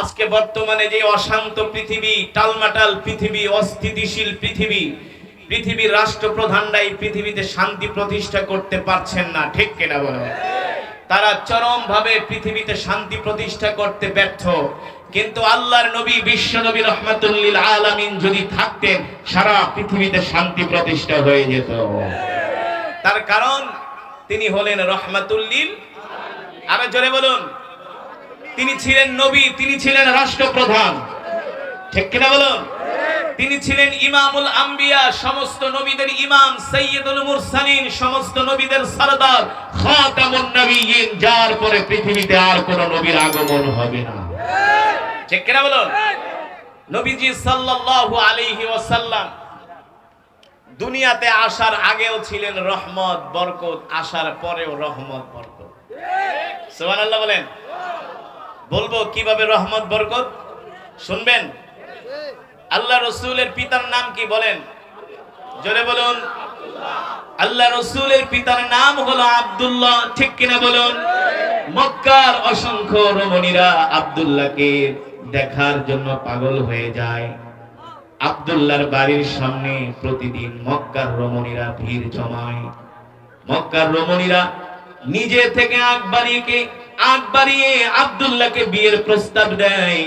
আজকে বর্তমানে যে অশান্ত পৃথিবী, টালমাটাল পৃথিবী, অস্থিতিশীল পৃথিবী, পৃথিবীর রাষ্ট্রপ্রধানরাই পৃথিবীতে শান্তি প্রতিষ্ঠা করতে পারছেন না, ঠিক কিনা বলো? তারা চরম ভাবে পৃথিবীতে শান্তি প্রতিষ্ঠা করতে ব্যর্থ। কিন্তু আল্লাহর নবী, বিশ্ব নবী রহমাতুল্লিল আলামিন যদি থাকতেন, সারা পৃথিবীতে শান্তি প্রতিষ্ঠা হয়ে যেত। তার কারণ, তিনি হলেন রহমাতুল্লিল আরও জোরে বলুন। তিনি ছিলেন নবী, তিনি ছিলেন রাষ্ট্রপ্রধান। ঠিক কিনা বলুন তিনি ছিলেন ইমামুল আম্বিয়া, সমস্ত নবীদের ইমাম সৈয়দুল মুরসালিন, সমস্ত নবীদের সরদার, খাতামুন নবীয়িন, যার পরে পৃথিবীতে আর কোন নবীর আগমন হবে না। ঠিক কিনা বলুন নবীজি সাল্লাল্লাহু আলাইহি ওয়াসাল্লাম দুনিয়াতে আসার আগেও ছিলেন রহমত, বরকত, আসার পরেও রহমত, বরকত। সুবহানাল্লাহ বলেন। বলব কীভাবে রহমত, বরকত? শুনবেন? আল্লাহ রসুলের পিতার নাম কি বলেন? জোরে বলুন। আল্লাহ রসুলের পিতার নাম হলো আব্দুল্লাহ, ঠিক কিনা বলুন? মক্কার অসংখ্য রমণীরা আব্দুল্লাহকে দেখার জন্য পাগল হয়ে যায়। আব্দুল্লাহর বাড়ির সামনে প্রতিদিন মক্কার রমণীরা ভিড় জমায়। মক্কার রমণীরা নিজে থেকে আগ আগ বাড়িয়ে বিয়ের প্রস্তাব দেয়।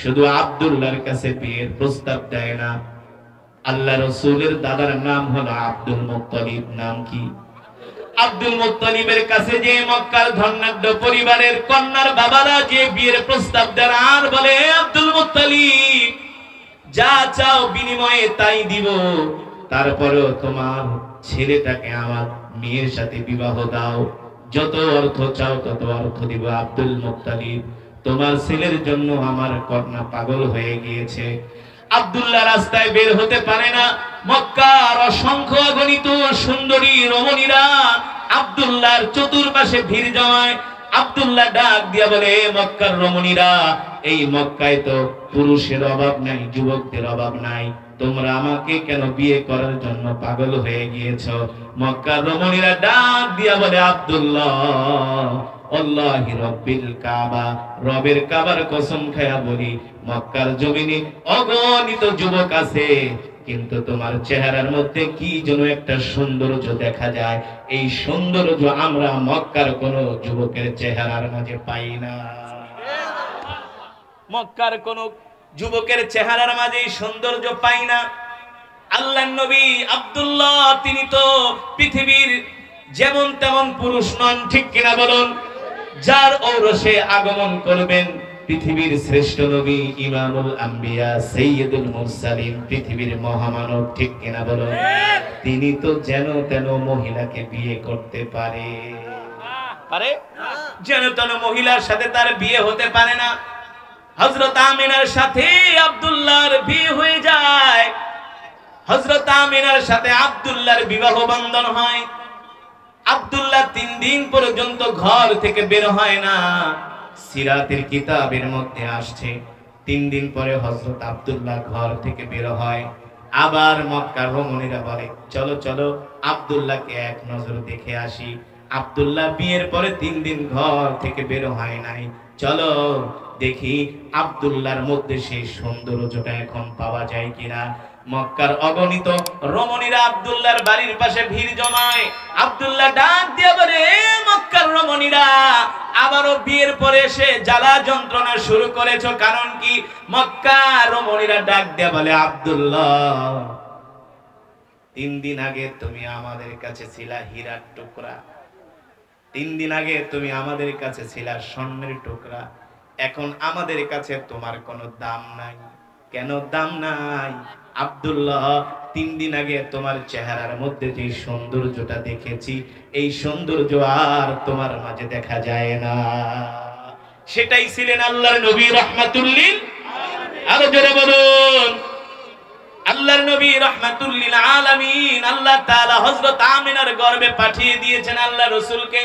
শুধু কাছে বিয়ের প্রস্তাব দেয় না, আল্লাহ রসুলের দাদার নাম হলো আব্দুল নাম কি? আব্দুল কাছে যে মক্কার পরিবারের কন্যার বাবারা যে বিয়ের প্রস্তাব দেন, আর বলে আব্দুল মুত্তালিব, যা চাও বিনিময়ে তাই দিব। তারপরেও তোমার ছেলেটাকে আমার মেয়ের সাথে বিবাহ দাও। যত অর্থ চাও, তত অর্থ দিব আব্দুল মুত্তালিব। তোমার ছেলের জন্য আমার কন্যা পাগল হয়ে গিয়েছে। আব্দুল্লাহ রাস্তায় বের হতে পারে না। মক্কার অসংখ্য অগণিত সুন্দরী রমণীরা আব্দুল্লাহর চতুর্পাশে ভিড় জমায়। আব্দুল্লাহ ডাক দিয়া বলে, "এ মক্কার রমণীরা, এই মক্কায় তো পুরুষের অভাব নাই, যুবকদের অভাব নাই। তোমরা আমাকে কেন বিয়ে করার জন্য পাগল হয়ে গিয়েছো? মক্কার রমণীরা ডাক দিয়া বলে, আব্দুল্লাহ আল্লাহি রব্বিল কাবা। রবের কাবার কসম খায়া বলি, মক্কার জমিনে অগণিত যুবক আছে, কিন্তু তোমার চেহারার মধ্যে কি যেন একটা সৌন্দর্য দেখা যায়? এই সৌন্দর্য আমরা মক্কার কোন যুবকের চেহারার মাঝে পাই না। মক্কার কোন যুবকের চেহারার মাঝে সৌন্দর্য পাই না। আল্লাহ নবী আব্দুল্লাহ তিনি তো পৃথিবীর যেমন তেমন পুরুষ নন ঠিক কিনা বলুন? যার ঔরসে আগমন করবেন পৃথিবীর শ্রেষ্ঠ নবী ইমামুল আম্বিয়া সৈয়দুল মুরসালিন পৃথিবীর মহামানব ঠিক কিনা বলুন? তিনি তো যেন তেন মহিলাকে বিয়ে করতে পারে। পারে? যেন তেন মহিলার সাথে তার বিয়ে হতে পারে না। হযরত আমিনার সাথে আব্দুল্লাহর বিয়ে হয়ে যায়। হজরত আমিনার সাথে আব্দুল্লাহর বিবাহ বন্ধন হয়। আব্দুল্লাহ তিন দিন পর্যন্ত ঘর থেকে বের হয় না। সিরাতের কিতাবের মধ্যে আসছে, তিন দিন পরে হজরত আবদুল্লাহ ঘর থেকে বের হয়। আবার মক্কার রমণীরা বলে, চলো চলো, আবদুল্লাহকে এক নজর দেখে আসি। আবদুল্লাহ বিয়ের পরে তিন দিন ঘর থেকে বের হয় নাই। চলো দেখি আব্দুল্লাহর মধ্যে সেই সৌন্দর্যটা এখন পাওয়া যায় কিনা। মক্কার অগণিত রমণীরা আব্দুল্লাহর বাড়ির পাশে ভিড় জমায়। আব্দুল্লাহ ডাক দিয়ে বলে মক্কার রমণীরা, আবারও বিয়ের পরে এসে জ্বালা যন্ত্রণা শুরু করেছ, কারণ কি? মক্কার রমণীরা ডাক দিয়ে বলে, আব্দুল্লাহ, তিন দিন আগে তুমি আমাদের কাছে ছিলা হীরার টুকরা। তিন দিন আগে তুমি আমাদের কাছে ছিলা স্বর্ণের টুকরা। এখন আমাদের কাছে তোমার কোনো দাম নাই। কেন দাম নাই? আব্দুল্লাহ, তিন দিন আগে তোমার চেহারার মধ্যে যে সৌন্দর্যটা দেখেছি, এই সৌন্দর্য আর তোমার মাঝে দেখা যায় না। সেটাই ছিলেন আল্লাহর নবী রহমাতুল্লিল আরও জোরে বলুন। আল্লাহর নবী রহমাতুল্লিল আলামিন আল্লাহ তাআলা হযরত আমিনার গর্ভে পাঠিয়ে দিয়েছেন আল্লাহ রাসূলকে।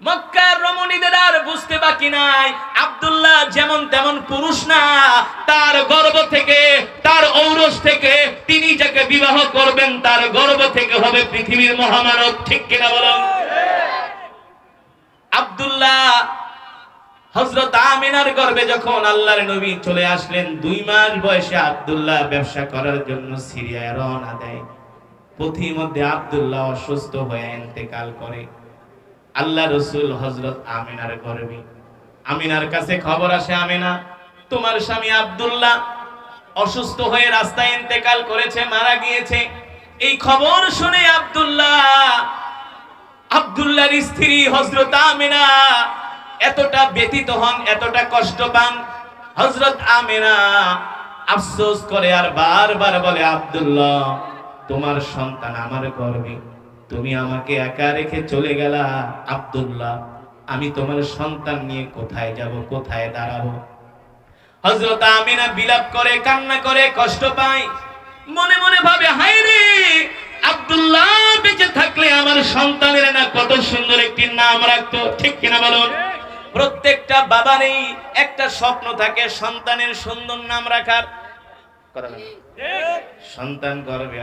মক্কার রমণীদের আর বুঝতে বাকি নাই। আব্দুল্লাহ যেমন তেমন পুরুষ না, তার গর্ভ থেকে, তার ঔরস থেকে তিনি যাকে বিবাহ করবেন, তার গর্ভ থেকে হবে পৃথিবীর মহামানব। ঠিক কিনা বলুন? হজরত আমিনার গর্বে যখন আল্লাহর নবী চলে আসলেন, দুই মাস বয়সে আব্দুল্লাহ ব্যবসা করার জন্য সিরিয়ায় রওনা দেয়। পথির মধ্যে আব্দুল্লাহ অসুস্থ হয়ে ইন্তেকাল করে। আল্লাহ রসুল হজরত আমিনার গর্বে আমিনার কাছে খবর আসে, আমিনা, তোমার স্বামী আব্দুল্লাহ অসুস্থ হয়ে রাস্তায় ইন্তেকাল করেছে, মারা গিয়েছে। এই খবর শুনে আব্দুল্লাহ, আব্দুল্লাহর স্ত্রী হজরত আমিনা এতটা ব্যতীত হন, এতটা কষ্ট পান। হজরত আমিনা আফসোস করে আর বারবার বলে, আব্দুল্লাহ, তোমার সন্তান আমার গর্বে তুমি আমাকে একা রেখে চলে গেলা, আব্দুল্লাহ। আমি তোমার সন্তান নিয়ে কোথায় যাব, কোথায় দাঁড়াবো? হজরত আমিনা বিলাপ করে, কান্না করে, কষ্ট পায়। মনে মনে ভাবে, হায় রে, আব্দুল্লাহ বেঁচে থাকলে আমার সন্তানের না কত সুন্দর একটি নাম রাখতো, ঠিক কিনা বলুন? প্রত্যেকটা বাবারই একটা স্বপ্ন থাকে, সন্তানের সুন্দর নাম রাখার। সন্তান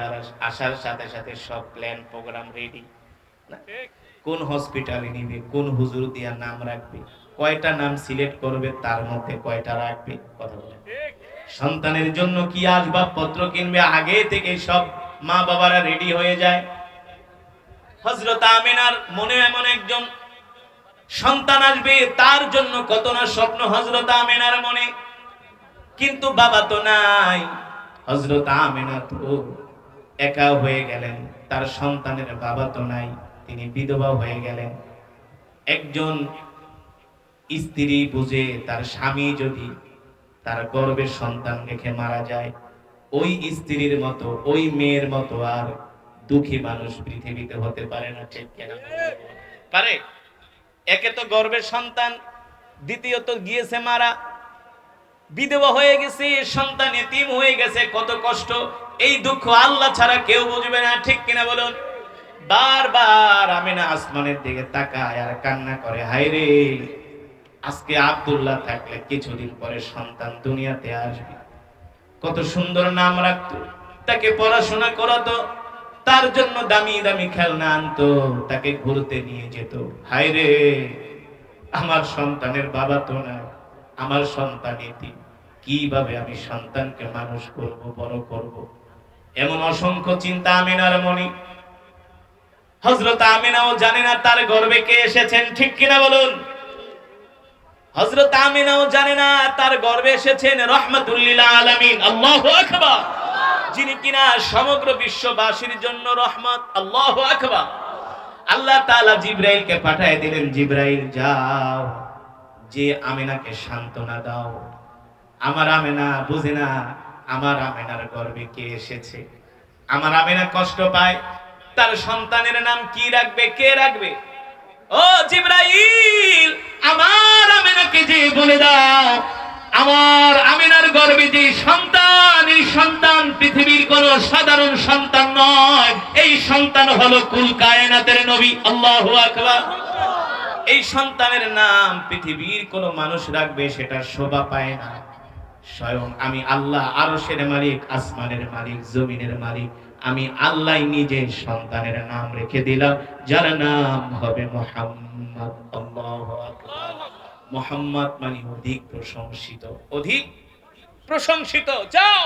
আর আসার সাথে সাথে সব প্ল্যান প্রোগ্রাম রেডি কোন হসপিটালে নিবে, কোন হুজুর দিয়া নাম রাখবে, কয়টা নাম সিলেক্ট করবে, তার মধ্যে কয়টা রাখবে, কথা বলেন। সন্তানের জন্য কি আসবাবপত্র কিনবে, আগে থেকে সব মা বাবারা রেডি হয়ে যায়। হজরত আমিনার মনে এমন একজন সন্তান আসবে, তার জন্য কত না স্বপ্ন হজরত আমিনার মনে। কিন্তু বাবা তো নাই। হজরত আমিনা তো একা হয়ে গেলেন, তার সন্তানের বাবা তো নাই, তিনি বিধবা হয়ে গেলেন। একজন স্ত্রী বুঝে তার স্বামী যদি তার গর্বের সন্তান রেখে মারা যায়, ওই স্ত্রীর মতো, ওই মেয়ের মতো আর দুঃখী মানুষ পৃথিবীতে হতে পারে না, ঠিক কিনা পারে। একে তো গর্বের সন্তান, দ্বিতীয়ত গিয়েছে মারা বিধবা হয়ে গেছে, সন্তান এতিম হয়ে গেছে, কত কষ্ট। এই দুঃখ আল্লাহ ছাড়া কেউ বুঝবে না, ঠিক কিনা বলুন? বারবার আমি না আসমানের দিকে তাকায় আর কান্না করে, হায় রে, আজকে আব্দুল্লাহ থাকলে কিছুদিন পরে সন্তান দুনিয়াতে আসবে। কত সুন্দর নাম রাখতো, তাকে পড়াশোনা করাতো, তার জন্য দামি দামি খেলনা আনতো, তাকে ঘুরতে নিয়ে যেত। হায় রে, আমার সন্তানের বাবা তো না আমার সন্তান এটি। কীভাবে আমি সন্তানকে মানুষ করব, বড় করব? এমন অসংখ্য চিন্তা আমিনার মনে। হজরত আমিনাও জানে না তার গর্বে কে এসেছেন, ঠিক কিনা বলুন? হজরত আমিনাও জানে না তার গর্বে এসেছেন রহমতুল্লিল আলামিন। যিনি কিনা সমগ্র বিশ্ববাসীর জন্য রহমত। আল্লাহ আকবার! আল্লাহ তাআলা জিব্রাইলকে পাঠিয়ে দিলেন, জিব্রাইল, যাও। যে আমিনাকে সান্ত্বনা দাও। আমার আমেনা বুঝে না, আমার আমেনার গর্বে কে এসেছে? আমার আমেনা কষ্ট পায়, তার সন্তানের নাম কি রাখবে, কে রাখবে? ও জিব্রাইল, আমার আমেনাকে যে বলে দাও, আমার আমিনার গর্বে যে সন্তান, এই সন্তান পৃথিবীর কোন সাধারণ সন্তান নয়। এই সন্তান হলো কুল কায়নাতের নবী, আল্লাহু আকবার। এই সন্তানের নাম পৃথিবীর কোন মানুষ রাখবে সেটা শোভা পায় না। স্বয়ং আমি আল্লাহ, আরশের মালিক, আসমানের মালিক, জমিনের মালিক। আমি আল্লাহ নিজে সন্তানের নাম রেখে দিলাম, যার নাম হবে মোহাম্মদ মোহাম্মদ মানে অধিক প্রশংসিত অধিক প্রশংসিত। যাও,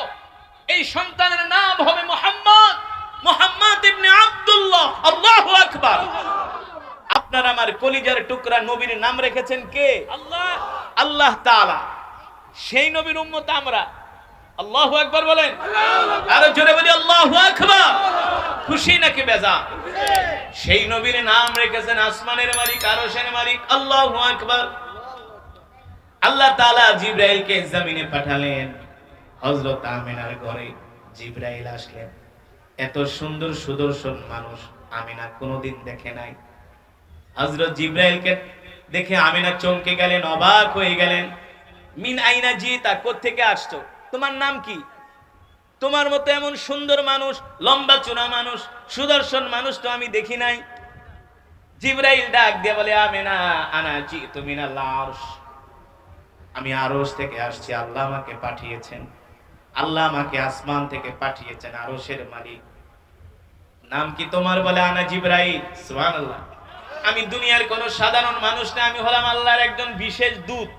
এই সন্তানের নাম হবে মোহাম্মদ মোহাম্মদ ইবনে আব্দুল্লাহ, আল্লাহু আকবার। আপনার আমার কলিজার টুকরা নবীর নাম রেখেছেন কে? আল্লাহ। আল্লাহ তাআলা। সেই নবীর উম্মত আমরা। আল্লাহু আকবার বলেন। আরও জোরে বলি আল্লাহু আকবার। খুশি নাকি বেজা সেই নবীর নাম রেখেছেন আসমানের মালিক আরশের মালিক। আল্লাহু আকবার। আল্লাহ তাআলা জিব্রাইলকে জমিনে পাঠালেন। হযরত আমিনার ঘরে জিব্রাইল আসলেন। এত সুন্দর সুদর্শন মানুষ আমিনা কোনোদিন দেখে নাই। হযরত জিব্রাইলকে দেখে আমিনা চমকে গেলেন, অবাক হয়ে গেলেন। মিন আইনা জিতা থেকে আসছো? তোমার নাম কি? তোমার মতো এমন সুন্দর মানুষ, লম্বা চূড়া মানুষ, সুদর্শন মানুষ তো আমি দেখি নাই। জিব্রাইল ডাক দিয়ে বলে, আমিনা, আনা জি তুমি না লার্স আমি আরশ থেকে আসছি, আল্লাহ আমাকে পাঠিয়েছেন। আল্লাহ আমাকে আসমান থেকে পাঠিয়েছেন, আরশের মালিক। নাম কি তোমার বলে, আনা জিব্রাইল? সুবহানাল্লাহ। আমি দুনিয়ার কোন সাধারণ মানুষ না আমি হলাম আল্লাহর একজন বিশেষ দূত।